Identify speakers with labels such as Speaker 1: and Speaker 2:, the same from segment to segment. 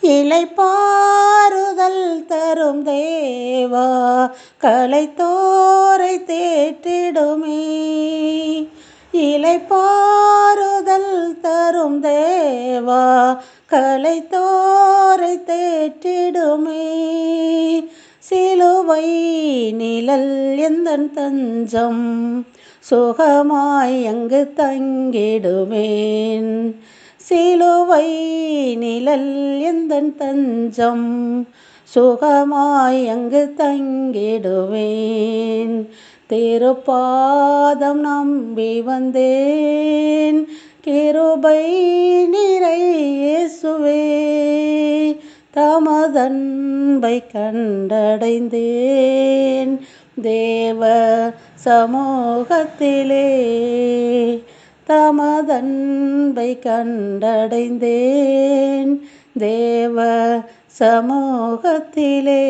Speaker 1: இலை பாறுதல் தரும் தேவா கலைத்தோரை தேற்றிடுமே. இலை பாறுதல் தரும் தேவா கலைத்தோரை தேற்றிடுமே. சிலுவை நிழல் எந்த தஞ்சம் சுகமாய் அங்கு தங்கிடுமேன். சிலுவை நிழல் எந்தன் தஞ்சம்? சுகமாய் அங்கு தங்கிடுவேன். திருப்பாதம் நம்பி வந்தேன். கிருபை நிறையேசுவே தமதன்பை கண்டடைந்தேன். தேவ சமூகத்திலே தமதன்பை கண்டடைந்தேன். தேவ சமூகத்திலே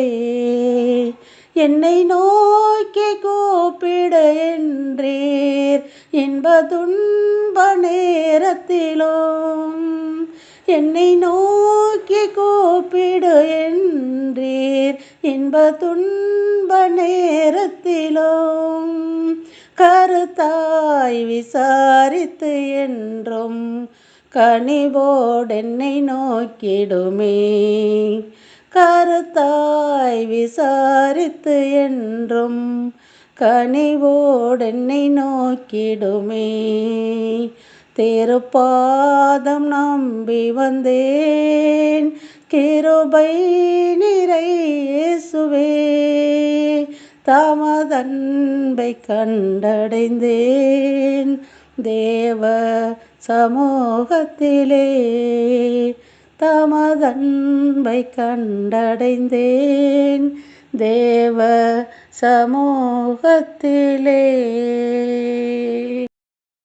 Speaker 1: என்னை நோக்கி கூப்பிட என்றீர். இன்ப துன்ப நேரத்திலும் என்னை நோக்கி கூப்பிட என்றீர். இன்ப துன்ப நேரத்திலும் கருத்தாய் விசாரித்து என்றும் கனிவோடென்னை நோக்கிடுமே. கருத்தாய் விசாரித்து என்றும் கனிவோடென்னை நோக்கிடுமே. திருப்பாதம் நம்பி வந்தேன். கிருபை நிறை இயேசுவே. தமதன்பை கண்டடைந்தேன். தேவ சமூகத்திலே தமதன்பை கண்டடைந்தேன். தேவ சமூகத்திலே